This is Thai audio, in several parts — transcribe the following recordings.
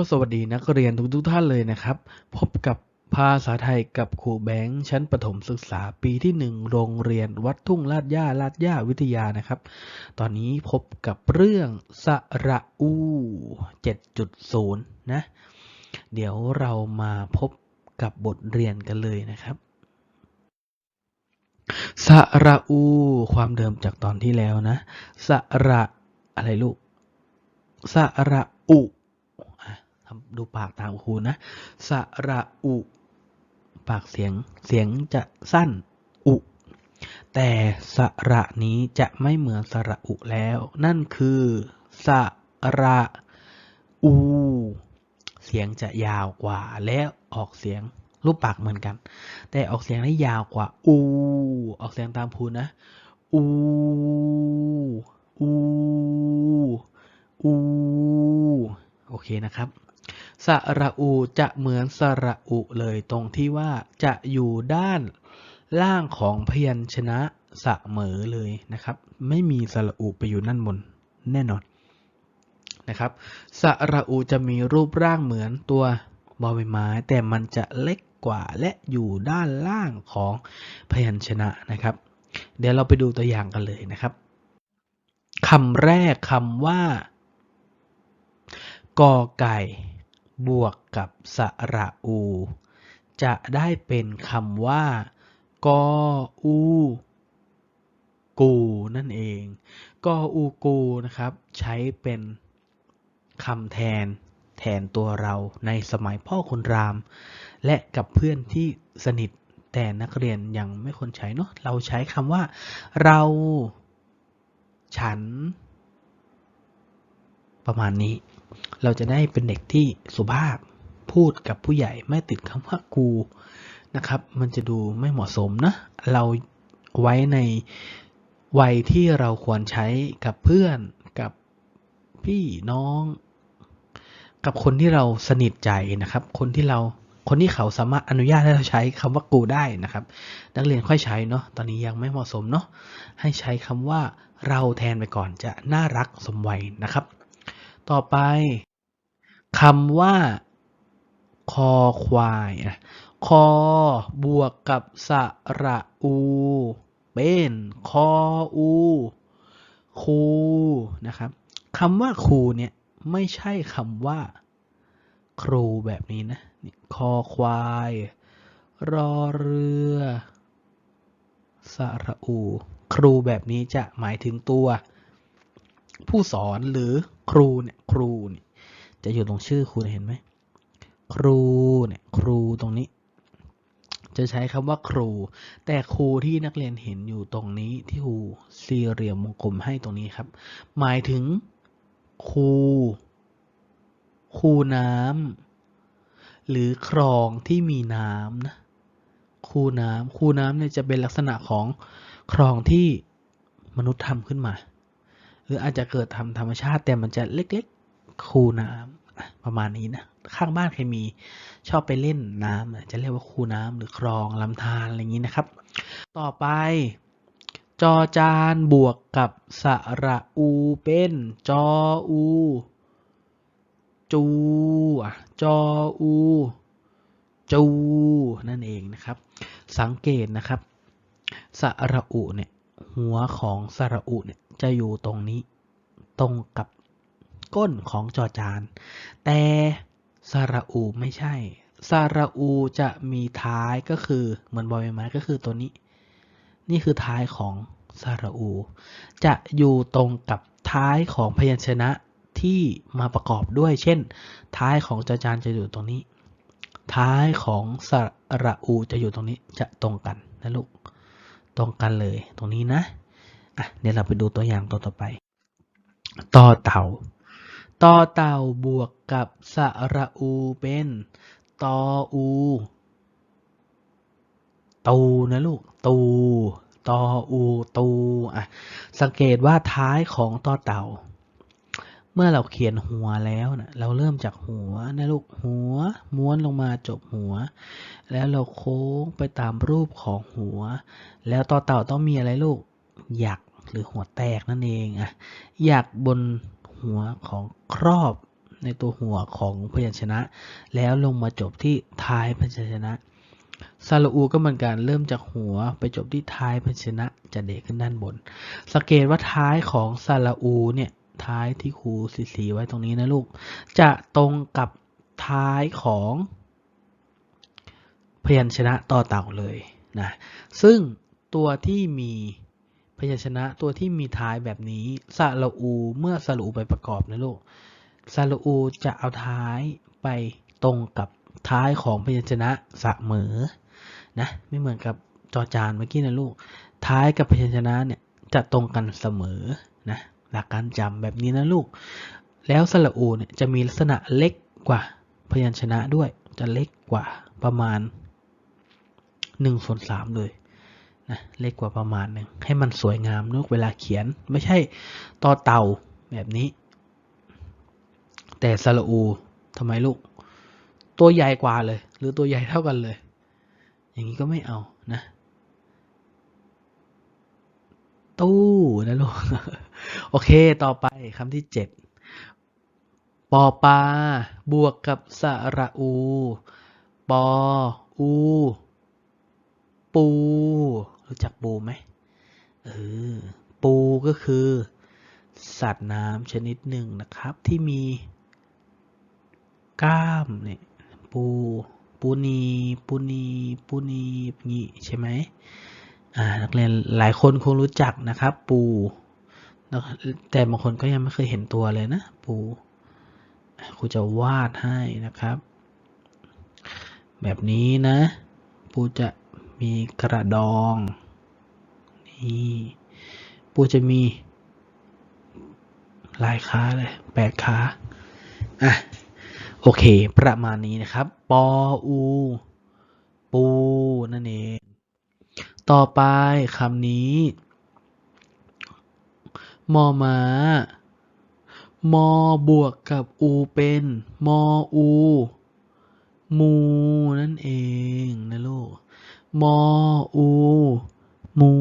ก็สวัสดีนักเรียนทุกทุกๆท่านเลยนะครับ พบกับภาษาไทยกับครูแบงค์ชั้นประถมศึกษาปีที่หนึ่งโรงเรียนวัดทุ่งลาดย่าลาดย่าวิทยานะครับ ตอนนี้พบกับเรื่องสระอู 7.0 นะ เดี๋ยวเรามาพบกับบทเรียนกันเลยนะครับสระอู ความเดิมจากตอนที่แล้วนะสระอะไรลูกสระอุ ดูปากตามครูนะ สระอุ ปากเสียง เสียงจะสั้น อุ แต่สระนี้จะไม่เหมือนสระอุแล้ว นั่นคือ สระอู เสียงจะยาวกว่า และออกเสียงรูปปากเหมือนกัน แต่ออกเสียงได้ยาวกว่า อู ออกเสียงตามพูนนะ อู อู อู โอเคนะครับ สระอูจะเหมือนสระอุเลยตรงที่ว่าจะอยู่ด้านล่างของพยัญชนะเสมอเลยนะครับ ไม่มีสระอูไปอยู่นั่นบนแน่นอนนะครับสระอูจะมีรูปร่างเหมือนตัวบอใบไม้ แต่มันจะเล็กกว่าและอยู่ด้านล่างของพยัญชนะนะครับ เดี๋ยวเราไปดูตัวอย่างกันเลยนะครับคำแรกคำว่ากอไก่ บวกกับสระอู จะได้เป็นคำว่ากออูกูนั่นเองกออูกูนะครับ ใช้เป็นคำแทนแทนตัวเราในสมัยพ่อคุณราม และกับเพื่อนที่สนิทแต่นักเรียนยังไม่ควรใช้เนาะเราใช้คำว่า เรา ฉัน ประมาณนี้ เราจะได้เป็นเด็กที่สุภาพพูดกับผู้ใหญ่ไม่ติดคำว่ากูนะครับ มันจะดูไม่เหมาะสมนะ เราไว้ในวัยที่เราควรใช้กับเพื่อนกับพี่น้อง กับคนที่เราสนิทใจนะครับ คนที่เราคนที่เขาสามารถอนุญาตให้เราใช้คำว่ากูได้นะครับ นักเรียนค่อยใช้เนาะตอนนี้ยังไม่เหมาะสมเนาะให้ใช้คำว่าเราแทนไปก่อนจะน่ารักสมวัยนะครับ ต่อไปคำว่า คอควายอะคอบวกกับสระอู เป็นคออูคูนะครับคำว่าคูเนี่ยไม่ใช่คำว่า ครูแบบนี้นะคอควาย รอเรือสระอู ครูแบบนี้จะหมายถึงตัว ผู้สอนหรือครูเนี่ยครูเนี่ยจะอยู่ตรงชื่อครูเนี่ยเห็นไหมครูเนี่ยครูตรงนี้ จะใช้คำว่าครู แต่ครูที่นักเรียนเห็นอยู่ตรงนี้ที่ครูสี่เหลี่ยมวงกลมให้ตรงนี้ครับ หมายถึงครูคูน้ำหรือคลองที่มีน้ำนะคูน้ำคูน้ำเนี่ยจะเป็นลักษณะของคลองที่มนุษย์ทำขึ้นมา หรืออาจจะเกิดทำธรรมชาติแต่มันจะเล็กๆ คูน้ำประมาณนี้นะ ข้างบ้านใครมีชอบไปเล่นน้ำจะเรียกว่าคูน้ำหรือคลองลำธารอะไรอย่างนี้นะครับ ต่อไป จอจานบวกกับสระอูเป็นจออูจูอะจออูจูนั่นเองนะครับ สังเกตนะครับ สระอุเนี่ยหัวของสระอุเนี่ย จะอยู่ตรงนี้ ตรงกับก้นของจอจาน แต่สระอูไม่ใช่ สระอูจะมีท้ายก็คือเหมือนบอใบไม้ก็คือตัวนี้ นี่คือท้ายของสระอู จะอยู่ตรงกับท้ายของพยัญชนะที่มาประกอบด้วย เช่น ท้ายของจอจานจะอยู่ตรงนี้ ท้ายของสระอูจะอยู่ตรงนี้ จะตรงกันนะลูก ตรงกันเลย ตรงนี้นะ เดี๋ยวเราไปดูตัวอย่างตัวต่อไป ต่อเต่า ต่อเต่าบวกกับสระอูเป็นตออูตูนะลูก ตูตออูตูอะสังเกตว่าท้ายของต่อเต่า เมื่อเราเขียนหัวแล้วนะเราเริ่มจากหัวนะลูกหัว ม้วนลงมาจบหัว แล้วเราโค้งไปตามรูปของหัว แล้วต่อเต่าต้องมีอะไรลูกหยัก หรือหัวแตกนั่นเองอะหยักบนหัวของครอบในตัวหัวของพยัญชนะ แล้วลงมาจบที่ท้ายพยัญชนะสระอูก็เหมือนกันเริ่มจากหัวไปจบที่ท้ายพยัญชนะจะเด็กขึ้นด้านบน สังเกตว่าท้ายของสระอูเนี่ยท้ายที่ครูสีสีไว้ตรงนี้นะลูก จะตรงกับท้ายของพยัญชนะต่อเต่าเลยนะซึ่งตัวที่มี พยัญชนะตัวที่มีท้ายแบบนี้สระอู เมื่อสระอูไปประกอบนะลูกสระอูจะเอาท้ายไปตรงกับท้ายของพยัญชนะเสมอนะไม่เหมือนกับจอจานเมื่อกี้นะลูก ท้ายกับพยัญชนะเนี่ยจะตรงกันเสมอนะหลักการจำแบบนี้นะลูก แล้วสระอูเนี่ยจะมีลักษณะเล็กกว่าพยัญชนะด้วยจะเล็กกว่าประมาณ1ส่วน3เลย นะเล็กกว่าประมาณหนึ่งให้มันสวยงามลูกเวลาเขียนไม่ใช่ต่อเต่าแบบนี้ แต่สระอูทำไมลูก ตัวใหญ่กว่าเลย หรือตัวใหญ่เท่ากันเลย อย่างนี้ก็ไม่เอานะตู้นะลูก โอเคต่อไปคำที่เจ็ดปอปลาบวกกับสระอู ปอ อู ปู รู้จักปูไหมเออปูก็คือ สัตว์น้ำชนิดหนึ่งนะครับ ที่มีกล้ามเนี่ยปูปูนีปูนีปูนีนี่ใช่ไหมอ่านักเรียนหลายคนคงรู้จักนะครับ ปูแต่บางคนก็ยังไม่เคยเห็นตัวเลยนะ ปูครูจะวาดให้นะครับ แบบนี้นะ ปูจะ มีกระดอง นี่ ปูจะมี ลายขาเลยแปดขา อะ โอเค ประมาณนี้นะครับ ปออู ปู นั่นเอง ต่อไปคำนี้ มอมามอบวกกับอูเป็นมออู มูนั่นเองนะลูก มออู มู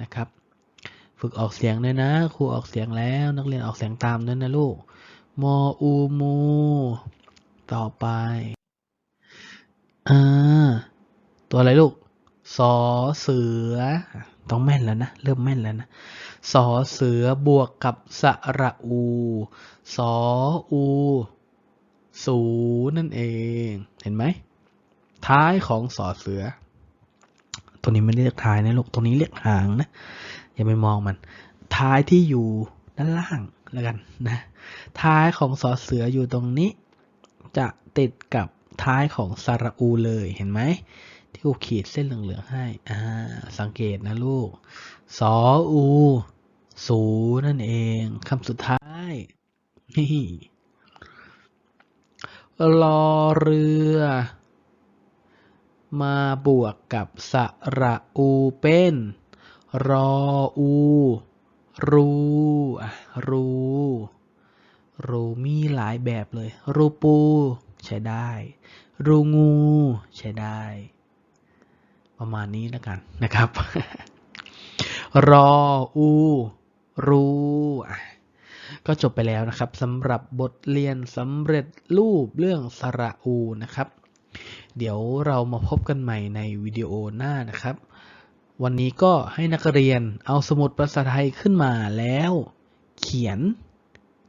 นะครับ ฝึกออกเสียงด้วยนะ ครูออกเสียงแล้ว นักเรียนออกเสียงตามด้วยนะลูก มออูมู ต่อไปอ่าตัวอะไรลูก สอเสือ ต้องแม่นแล้วนะ เริ่มแม่นแล้วนะ สอเสือบวกกับสระอู สออูสูนั่นเอง เห็นไหม ท้ายของสอเสือ ตัวนี้ไม่ได้เรียกท้ายนะลูกตัวนี้เรียกหางนะ อย่าไปมองมัน ท้ายที่อยู่ด้านล่างแล้วกันนะ ท้ายของสอเสืออยู่ตรงนี้ จะติดกับท้ายของสระอูเลยเห็นไหมที่กูขีดเส้นเหลืองๆให้อ่าสังเกตนะลูกสออูสูนั่นเองคำสุดท้ายนี่รอเรือ มาบวกกับสระอูเป็น รออู รูรูรูมีหลายแบบเลย รูปู ใช้ได้ รูงู ใช้ได้ ประมาณนี้แล้วกันนะครับ รออูรูก็จบไปแล้วนะครับสำหรับบทเรียนสำเร็จรูปเรื่องสระอูนะครับ เดี๋ยวเรามาพบกันใหม่ในวิดีโอหน้านะครับ วันนี้ก็ให้นักเรียนเอาสมุดภาษาไทยขึ้นมาแล้ว เขียน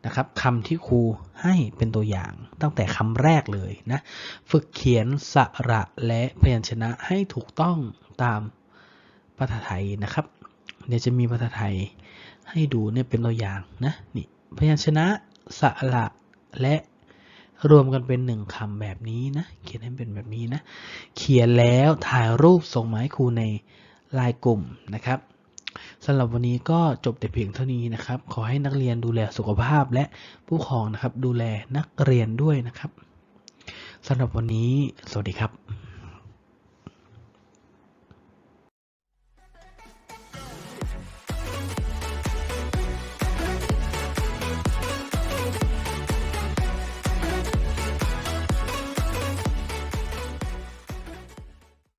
นะครับคำที่ครูให้เป็นตัวอย่างตั้งแต่คำแรกเลยนะฝึกเขียนสระและพยัญชนะให้ถูกต้องตามภาษาไทยนะครับเดี๋ยวจะมีภาษาไทยให้ดูเนี่ยเป็นตัวอย่างนะนี่พยัญชนะสระและ รวมกันเป็นหนึ่งคำแบบนี้นะ เขียนให้เป็นแบบนี้นะ เขียนแล้วถ่ายรูปส่งมาให้ครูในไลน์กลุ่มนะครับสำหรับวันนี้ก็จบแต่เพียงเท่านี้นะครับ ขอให้นักเรียนดูแลสุขภาพและผู้ปกครองนะครับ ดูแลนักเรียนด้วยนะครับสำหรับวันนี้ สวัสดีครับ